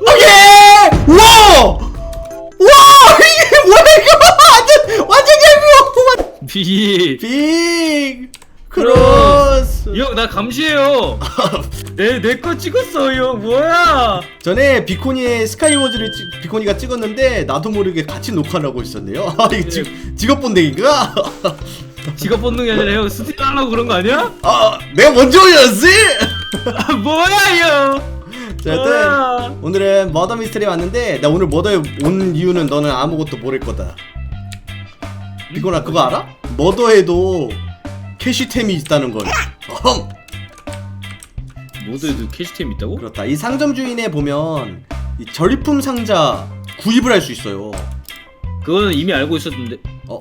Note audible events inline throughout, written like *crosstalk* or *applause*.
오케이! 와! 와! *laughs* 이게 뭐야 이거! 완전 완전 얄미워! 비. 빅! 크로스! 형나 감시해요. 내 내 거 찍었어 형 뭐야? 전에 비코니의 스카이워즈를 찍, 비코니가 찍었는데 나도 모르게 같이 녹화를 하고 있었네요. *laughs* 아 이거 직, 직업 본댕인가? *laughs* 직업 본능이 아니라 형 스틸 하려고 그런 거 아니야? 아 내가 먼저 올렸지? 아, 뭐야 형? 자 일단 오늘은 머더 미스터리 왔는데 나 오늘 머더에 온 이유는 너는 아무것도 모를 거다. 비코나 그거 알아? 머더에도 캐시템이 있다는 걸. 어흠. 모두에도 캐시템 있다고? 그렇다. 이 상점 주인에 보면 이 절품 상자 구입을 할 수 있어요. 그거는 이미 알고 있었는데 어,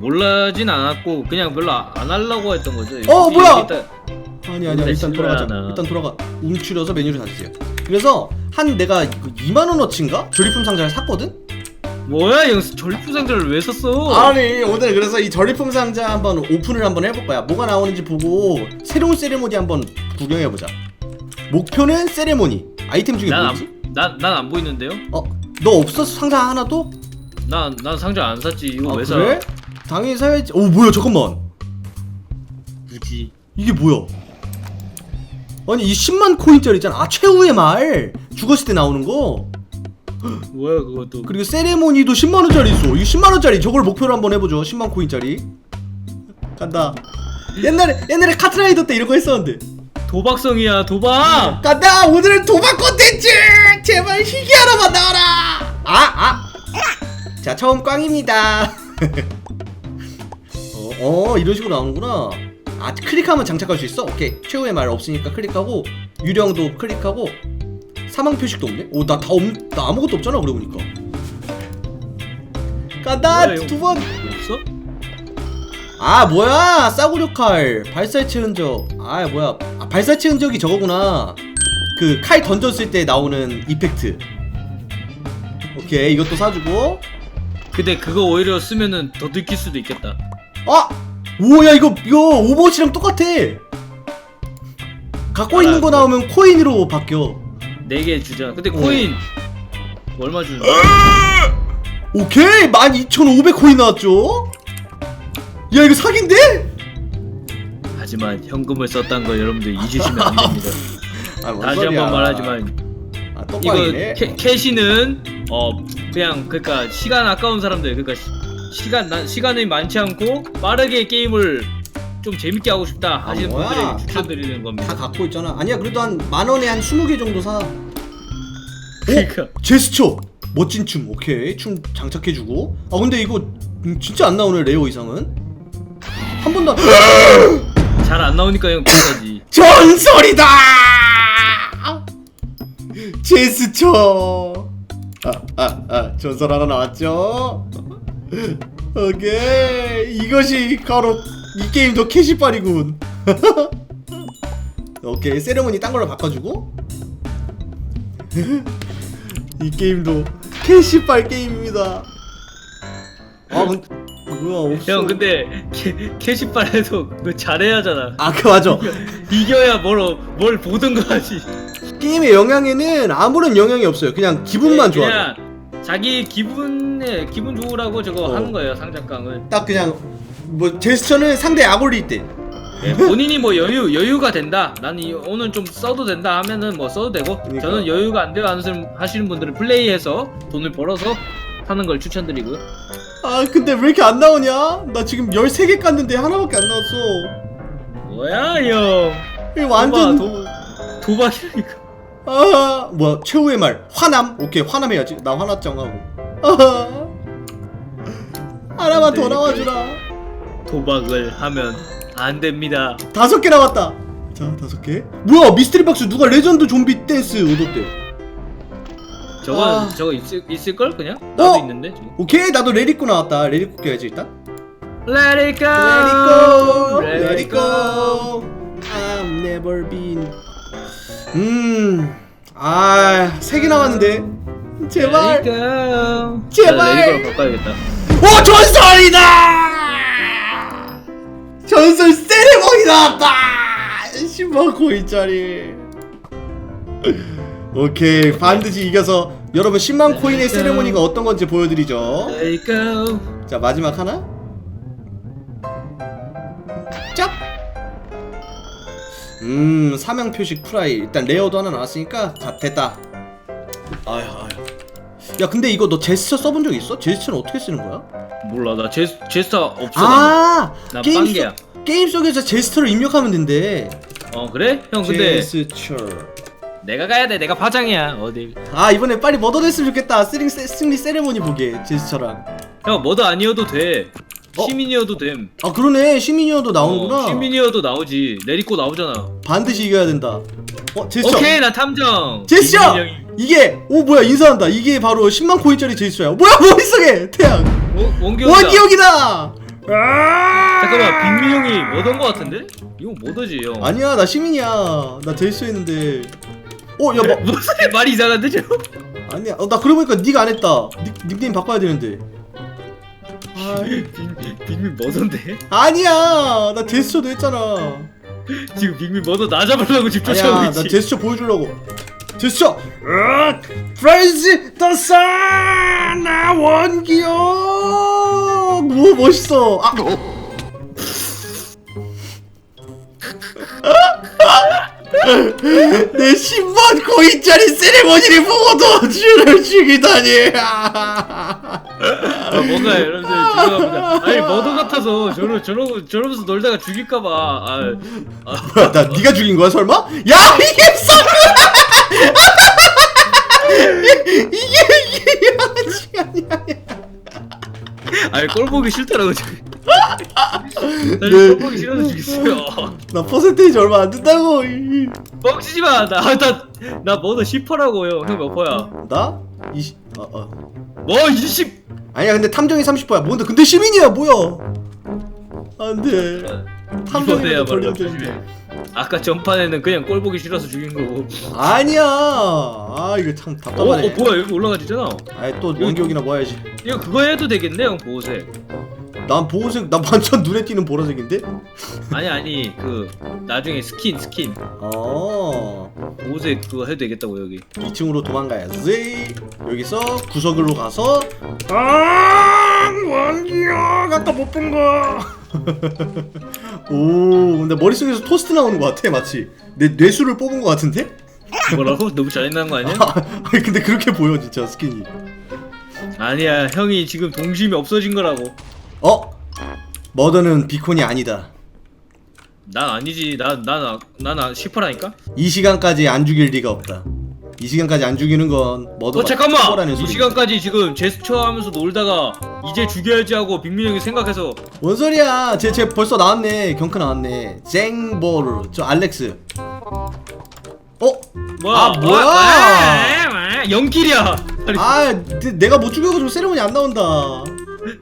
몰라진 않았고 그냥 별로 안 하려고 했던 거죠. 어, 이게 뭐야? 일단 아니 아니야 근데 일단 돌아가자 실례하나. 일단 돌아가 움츠려서 메뉴를 닫으세요 그래서 한 내가 2만원어치인가? 조립품 상자를 샀거든? 뭐야 형 전리품 상자를 왜 샀어? 아니 오늘 그래서 이 전리품 상자 한번 오픈을 한번 해볼 거야 뭐가 나오는지 보고 새로운 세레모니 한번 구경해보자 목표는 세레모니 아이템 중에 뭐지? 난난 안 보이는데요? 어? 너 없었어 상자 하나도? 난 난 상자 안 샀지 이거 아 왜 사? 그래? 당연히 사야지 오 뭐야 잠깐만 굳이 이게 뭐야 아니 이 10만 코인짜리 있잖아. 아 최후의 말. 죽었을 때 나오는 거. 뭐야 그것도. 그리고 세레모니도 10만원짜리 있어. 이거 10만원짜리 저걸 목표로 한번 해보죠. 10만 코인짜리. 간다. 옛날에 옛날에 카트라이더 때 이런 거 했었는데. 도박성이야 도박. 간다! 오늘은 도박 콘텐츠! 제발 희귀 하나만 나와라! 아아 자 처음 꽝입니다. *laughs* 어, 어 이런 식으로 나오는구나 아 클릭하면 장착할 수 있어? 오케이. 최후의 말 없으니까 클릭하고 유령도 클릭하고 사망 표식도 없네? 오 나 다 없, 나 아무것도 없잖아 그러고 보니까. 간다! 뭐야, 이거? 두번! 없어? 아 뭐야! 싸구려 칼. 발사체 흔적. 아 뭐야. 아, 발사체 흔적이 저거구나. 그 칼 던졌을 때 나오는 이펙트. 오케이 이것도 사주고. 근데 그거 오히려 쓰면은 더 느낄 수도 있겠다. 아 오야 이거 이거 오버워치랑 똑같아 갖고 있는 거 나오면 코인으로 바뀌어 네 개 주자. 근데 어. 코인 얼마 주는? 오케이 12,500 코인 나왔죠 야 이거 사기인데 하지만 현금을 썼다는 거 여러분들 잊으시면 안 됩니다. *laughs* 아, 뭔 다시 소리야. 한번 말하지만 아 이거 똑바이네 캐, 캐시는 어 그냥 그러니까 시간 아까운 사람들 그러니까 시, 시간 나, 시간이 많지 않고 빠르게 게임을 좀 재밌게 하고 싶다 하시는 뭐야? 분들에게 추천드리는 다 겁니다. 갖고 있잖아. 아니야 그래도 한 만 원에 한 20개 정도 사. 그러니까. 제스처! 멋진 춤. 오케이. 춤 장착해주고. 아 근데 이거 음, 진짜 안 나오네 레어 이상은. 한 번도 안... *gasps* 잘 안 나오니까 형 비싸지. 전설이다! 제스처! 아아아 아, 전설 하나 나왔죠 오케이. 이것이 바로 이 게임도 캐시빨이군. *laughs* 오케이. 세레모니 딴 걸로 바꿔주고. *laughs* 이 게임도 캐시빨 게임입니다. 아 근데 뭐야 없어. 형 근데 캐, 캐시빨에도 그 잘해야 하잖아. 아그 맞아. 이겨야 뭘, 뭘 보든 거 하지. 게임의 영향에는 아무런 영향이 없어요. 그냥 기분만 좋아 그냥 자기 기분에 기분 좋으라고 저거 어. 하는 거예요 상작강은. 딱 그냥 뭐 제스처는 상대 약 올릴 때 예, 본인이 뭐 여유 여유가 된다. 나는 이- 오늘 좀 써도 된다 하면은 뭐 써도 되고. 그러니까. 저는 여유가 안 돼요 하시는, 하시는 분들은 플레이해서 돈을 벌어서 하는 걸 추천드리고요. 아 근데 왜 이렇게 안 나오냐? 나 지금 13개 깠는데 하나밖에 안 나왔어 뭐야 형? 이거 완전 도박, 도, 도박이니까. 아 뭐야 최후의 말 화남 오케이 화남 해야지 나 화났정 하고 아 하나만 더 나와주라 도박을 하면 안 됩니다. 다섯 개 나왔다 자 다섯 개 뭐야 미스테리 박스 누가 레전드 좀비 댄스 얻었대 저거 아. 저거 있을 있을 걸 그냥? 나도 어? 있는데 지금. 오케이 나도 레디코 나왔다 레디코 껴야지 일단 Let it go. Let it go, Let let it it go. I'm never been. 음, 아, 세 개 남았는데. 제발. Go. 제발. 나 레디고로 바꿔야겠다. 오, 전설이다! 전설 세레모니 나왔다! 10만 코인짜리. 오케이 반드시 이겨서 여러분 10만 코인의 세레모니가 어떤 건지 보여드리죠 go. 자 마지막 하나 음 사명 표식 프라이 일단 레어도 하나 나왔으니까 자 됐다 아휴 아휴 야 근데 이거 너 제스처 써본 적 있어? 제스처는 어떻게 쓰는 거야? 몰라 나 제, 제스터 없어. 아 나 게임, 빵개야. 속, 게임 속에서 제스처를 입력하면 된대 어 그래? 형 근데 제스처 내가 가야 돼. 내가 파장이야. 어디? 아 이번에 빨리 머더 됐으면 좋겠다 스링 세, 승리 세레모니 보게 제스처랑 형 뭐도 아니어도 돼. 어? 시민이어도 됨. 아 그러네 시민이어도 나오는구나 어, 시민이어도 나오지. 내리꼬 나오잖아. 반드시 이겨야 된다 어 제스처 오케이 나 탐정. 제스처! 이게 오 뭐야 인사한다 이게 바로 10만 코인짜리 제스처야 뭐야 머릿속에 태양 어. 원기옥이다 아! 잠깐만 빅민형이 뭐던 거 같은데? 이거 뭐더지 형? 아니야 나 시민이야 나 제스처 했는데 어야 뭐, *laughs* 무슨 말이 이상한데 저? 아니야 어, 나 그러고 보니까 니가 안 했다 닉, 닉네임 바꿔야 되는데 아, 빅민 뭐던데? 아니야! 나 제스처도 했잖아. 지금 빅민 뭐더 나 잡으려고 집 아니야 쫓아오고 나 있지. 제스처 보여주려고. 제스처! 프레이즈 더 사나 원기옥 뭐 멋있어. 아 *laughs* 내 10만 코인짜리 세레머니를 보고도 줄을 죽이다니 아, 뭔가 여러분들 죄송합니다. 아니 뭐더 같아서 저러 저러 저러면서 놀다가 죽일까봐. 아, 아, 뭐야 나 네가 죽인 거야 설마? 야 이게 썰 이게 이게 아니 꼴 보기 싫더라고 지금. 네. 나꼴 보기 싫어서 죽였어요. 나 퍼센테이지 얼마 안 된다고 이. 뻥치지 마. 나나나 뭐더 10%라고요. 형 몇 퍼야? 나? 20... 어, 어. 뭐 20? 아니야 근데 탐정이 30%야 뭔데 근데 시민이야 뭐야 안 돼 탐정이라도 이번에야말로 걸려야 조심해. 되는데 아까 전판에는 그냥 꼴 보기 싫어서 죽인 거고. 아니야 아 이거 참 어, 답답하네 어 뭐야 여기 올라가지잖아. 아이 또 원기옥이나 뭐 해야지 이거 그거 해도 되겠네 형 보호색. 난 보호색 나 완전 눈에 띄는 보라색인데? 아니 아니 그 나중에 스킨 스킨 어 보호색 그거 해도 되겠다고 여기. 2층으로 도망가야지 여기서 구석으로 가서 아 원기옥 아까 못 본 거 *laughs* 오 근데 머릿속에서 토스트 나오는 것 같아 마치 내 뇌수를 뽑은 것 같은데? 뭐라고? 너무 잔인한 거 아니야? *laughs* 아니 근데 그렇게 보여 진짜 스킨이 아니야 형이 지금 동심이 없어진 거라고. 어? 머더는 비콘이 아니다 난 아니지. 난난난 10%라니까. 이 시간까지 안 죽일 리가 없다 이 시간까지 안 죽이는 건 머더가 어 잠깐만. 이. 시간까지 지금 제스처 하면서 놀다가 이제 죽여야지 하고 빅민 형이 생각해서 뭔 소리야 쟤, 쟤 벌써 나왔네 경크 나왔네 쟁보르 저 알렉스 어? 뭐야? 아, 뭐야? 뭐야? 연길이야. 살인- 아 내- 내가 못 죽여가지고 세레모니 안 나온다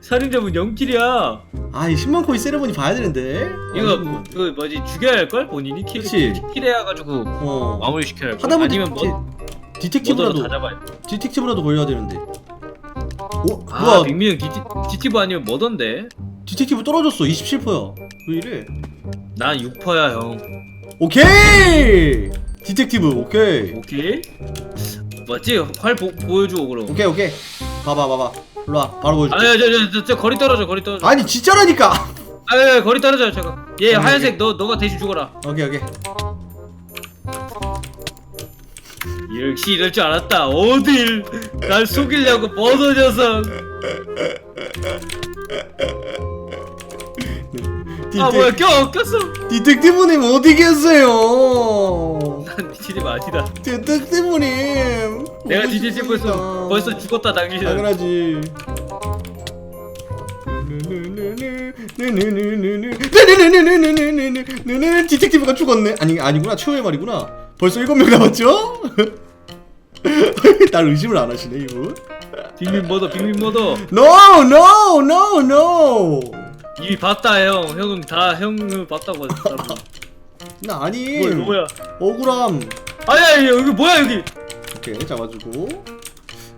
살인자분 연길이야. 아이 10만 코인 세레모니 봐야 되는데 이거 그 뭐지 죽여야 할 걸 본인이 킬 그치. 킬해야 가지고 어 마무리 시켜야 할 걸. 하다보니 아니면 뭐 디, 뭐더러 디텍티브라도 다 잡아야 돼. 디텍티브라도 걸려야 되는데 어? 아 뭐야 디티, 디티브 아니면 뭐던데? 디텍티브 떨어졌어 27%야 왜 이래 난 6퍼야 형. 오케이 디텍티브 오케이 오케이. 맞지? 활 보, 보여주고 그럼. 오케이 오케이 봐봐 봐봐 일로 와 바로 보여줄게 아니 저저 저, 저 거리 떨어져 거리 떨어져. 아니 진짜라니까 아 거리 떨어져 잠깐. 얘 오케이, 하얀색 너 너가 대신 죽어라. 오케이 오케이 역시 이럴 줄 알았다. 어딜 날 속이려고 버섯 녀석. 아 뭐야 껴 꼈어. 디텍티브님 어디 계세요? 난 디티브 아니다. 디텍티브님 내가 보고 디티브 벌써. 벌써 죽었다 당신은. 당연하지 했다. 나 아니 뭐야 뭐야? 억울함 아야 여기 뭐야 여기? 오케이 잡아주고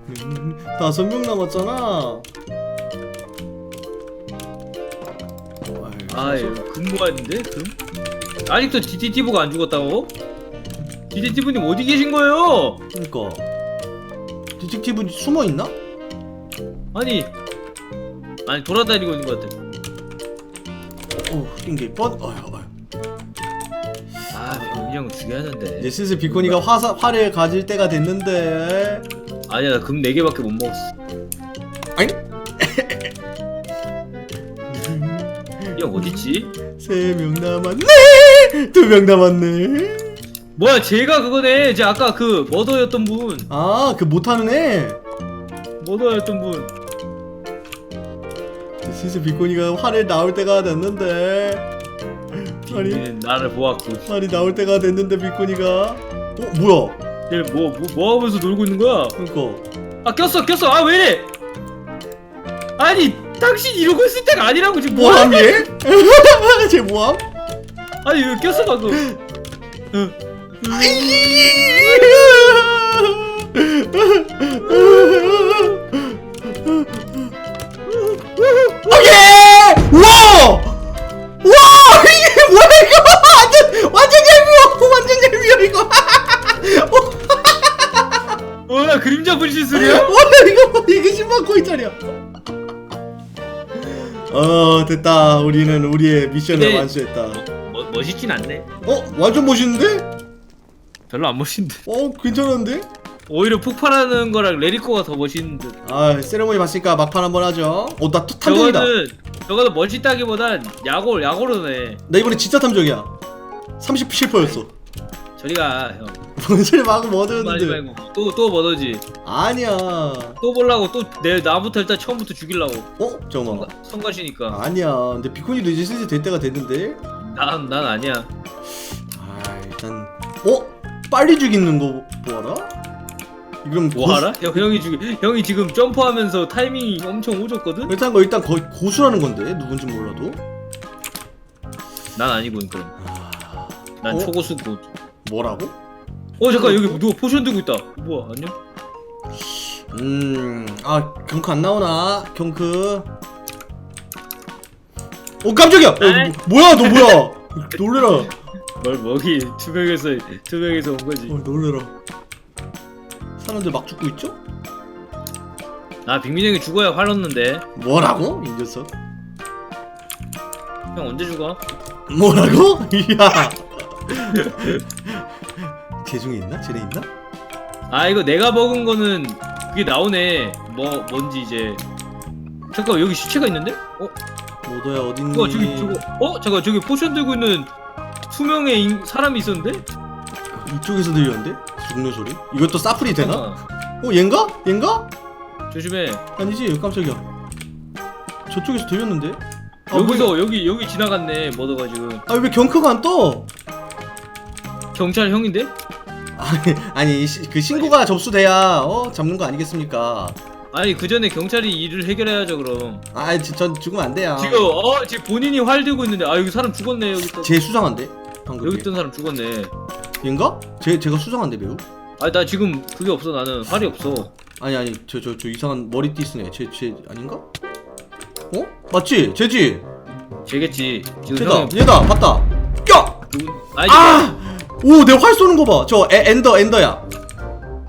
음, 다섯 명 남았잖아 아 여기 근무하는데 금? 아직도 DTTV가 안 죽었다고? 디텍티브님 어디 계신 거예요? 그러니까 디텍티브 숨어 있나? 아니 아니 돌아다니고 있는 것 같아. 어 웃긴 게 뻔. 어휴 민영 죽여야 하는데. 이제 슬슬 비코니가 화사 화를 가질 때가 됐는데. 아니야 나금 4개밖에 못 먹었어. 아니? 이형 어딨지? 세 명 남았네. 두 명 남았네. 뭐야 제가 그거네. 제 아까 그 머더였던 분. 아 그 못하는 애. 머더였던 분. 슬슬 비코니가 화를 나올 때가 됐는데. 아니 나를 보았군. 화이 나올 때가 됐는데 비코니가. 어 뭐야? 얘뭐 뭐, 뭐 하면서 놀고 있는 거야? 그러니까. 아 꼈어 꼈어. 아 왜 이래? 아니 당신 이러고 있을 때가 아니라고 지금 뭐 뭐함 얘? *laughs* 쟤 뭐함? 아니 이거 꼈어 방금. 10만 코인짜리야. 어 됐다. 우리는 우리의 미션을 근데- 완수했다. 뭐, 멋있진 않네. 어 완전 멋있는데? 별로 안 멋있는데. 어 괜찮은데? 오히려 폭발하는 거랑 레리코가 더 멋있는 듯. 아 세레모니 봤으니까 막판 한번 하죠. 어나 탐정이다. 저거는 저거는 멋있다기보단 야골 야골로네. 나 이번에 진짜 탐정이야. 37%였어. 저리가 형. 뭔 소리? 말고 또또 뭐더지. 아니야. 또 보려고 또 내 나부터 일단 처음부터 죽이려고. 어 잠깐만. 성가, 성가시니까. 아니야. 근데 비코니도 이제 슬슬 될 때가 됐는데. 난 난 아니야. 아 일단 어 빨리 죽이는 거 뭐하라? 이건 뭐하라? 형 형이 죽이 형이 지금 점프하면서 타이밍이 엄청 오졌거든. 일단 거 일단 거의 고수라는 건데 누군지 몰라도. 난 아니군 그럼. 아 난 어? 초고수고. 뭐라고? 어 잠깐 여기 누가 포션 들고 있다. 뭐야 안녕? 음 아 경크 안 나오나 경크. 어 깜짝이야. 어, 에이. 뭐- 뭐야 너 뭐야? *laughs* 놀래라. 뭘 먹이 두 명에서 두 명에서 온 거지. 어 놀래라. 사람들 막 죽고 있죠? 아 빅민 형이 죽어야 화났는데. 뭐라고? 이 녀석. 형 언제 죽어? 뭐라고? *laughs* 이야. *laughs* 쟤 중에 있나? 쟤네 있나? 아 이거 내가 먹은 거는 그게 나오네. 뭐 뭔지 이제. 잠깐 여기 시체가 있는데? 어? 모도야 어딨니? 저거 저기 저거. 어? 잠깐 저기 포션 들고 있는 투명의 인- 사람이 있었는데? 이쪽에서 들렸는데? 죽는 소리? 이것도 사플이 되나? 잠깐만. 어 얜가? 얜가? 조심해. 아니지 깜짝이야 저쪽에서 들렸는데? 아, 여기서 여기 여기 지나갔네 머더가 지금. 아왜 경크가 안 떠? 경찰 형인데? 아니 아니 시- 그 신고가 접수돼야 어 잡는 거 아니겠습니까? 아니 그 전에 경찰이 일을 해결해야죠 그럼. 아전 죽으면 안 돼요 지금 어 지금 본인이 활 들고 있는데 아 여기 사람 죽었네 여기 또. 쟤 수상한데? 방금 여기 얘. 있던 사람 죽었네. 얘인가? 쟤, 쟤가 수상한데 매우? 아나 지금 그게 없어 나는 활이 없어. 아니 아니 저 저 저 이상한 머리띠 쓰네 쟤쟤 아닌가? 어? 맞지? 쟤지? 쟤겠지. 지금 쟤다 형이 얘다 봤다 야! 누군? 아니 아! 오, 내 활 쏘는 거 봐. 저 에, 엔더, 엔더야.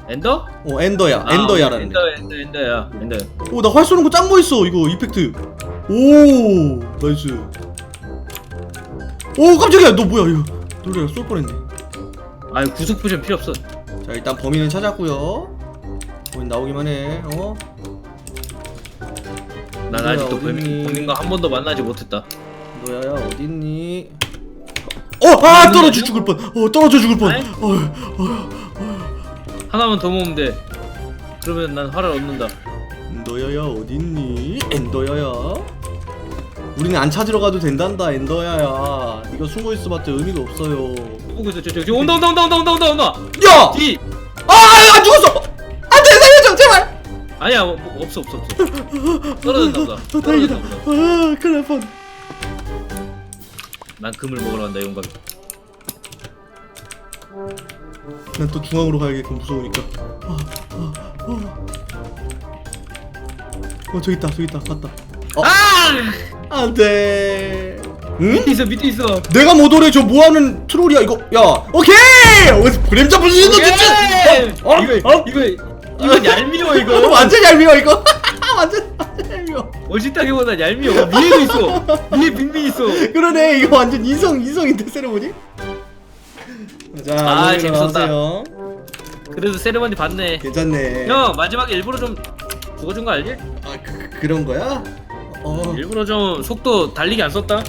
엔더? 어, 엔더야. 아, 엔더야라는. 엔더 엔더 엔더야 엔더. 오, 나 활 쏘는 거 짱 멋있어. 이거 이펙트. 오, 나이스. 오, 깜짝이야. 너 뭐야 이거? 놀래라 쏠 뻔했네. 아니 구속 포션 필요 없어. 자, 일단 범인은 찾았고요. 범인 나오기만 해. 어? 난 뭐야, 아직도 어딨니? 범인, 범인과 한 번도 만나지 못했다. 너야야 어딨니? 어, 아 떨어져 죽을 뻔. 어, 떨어져 죽을 뻔. 아이. 어, 하나만 더 모으면 돼. 그러면 난 활을 얻는다. 엔더야야 어딨니? 엔더야야. 우리는 안 찾으러 가도 된단다 엔더야야. 이거 숨어 있어봤자 의미가 없어요. 보고 있어 저 저 저, 온다 온다 온다 온다 온다 온다 온다. 야! 뒤. 아, 아, 안 죽었어! 안 돼, 살려줘, 제발! 아니야 뭐, 뭐, 없어 없어 없어. 떨어졌나 보다. 아, 다행이다. 떨어졌나 보다. 아, 큰일 날 뻔. 난 금을 먹으러 간다 용감. 난또 중앙으로 가야겠군, 무서우니까. 아, 아, 아. 어, 저기 있다, 저기 있다, 봤다. 어, 아! 안 돼. 응? 밑에 있어 밑에 있어. 내가 못 오래 저 뭐하는 트롤이야, 이거. 야, 오케이! 어디 그림 잡을 수 있는 오케이! 어? 어? 이거 어? 이거 이거 얄미워 이거 *laughs* 완전 얄미워 이거 *laughs* 완전 얄미워. 멋있다기보다 얄미워. 위에도 있어. 위에 빙빙 있어. 그러네 이거 완전 인성 인성인데 세레모니? 자 아, 재밌었다. 나오세요. 그래도 세레머니 봤네. 괜찮네. 형 마지막에 일부러 좀 죽어준 거 알지? 아 그, 그런 거야? 어. 일부러 좀 속도 달리기 안 썼다.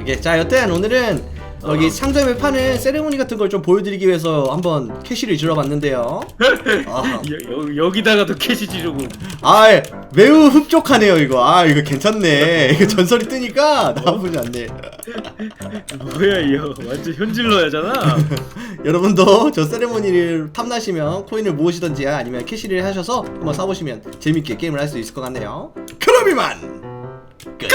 이게 자 여튼 오늘은 여기 어. 상점에 파는 세레모니 같은 걸 좀 보여드리기 위해서 한번 캐시를 질러봤는데요. *laughs* 아, 여, 여, 여기다가도 캐시 지르고. 아 매우 흡족하네요 이거. 아 이거 괜찮네. *laughs* 이거 전설이 뜨니까 나쁘지 않네. 뭐야 이거. 완전 현질러야잖아. *laughs* 여러분도 저 세레모니를 탐나시면 코인을 모으시던지 아니면 캐시를 하셔서 한번 사보시면 재밌게 게임을 할 수 있을 것 같네요. 그럼 이만! 끝!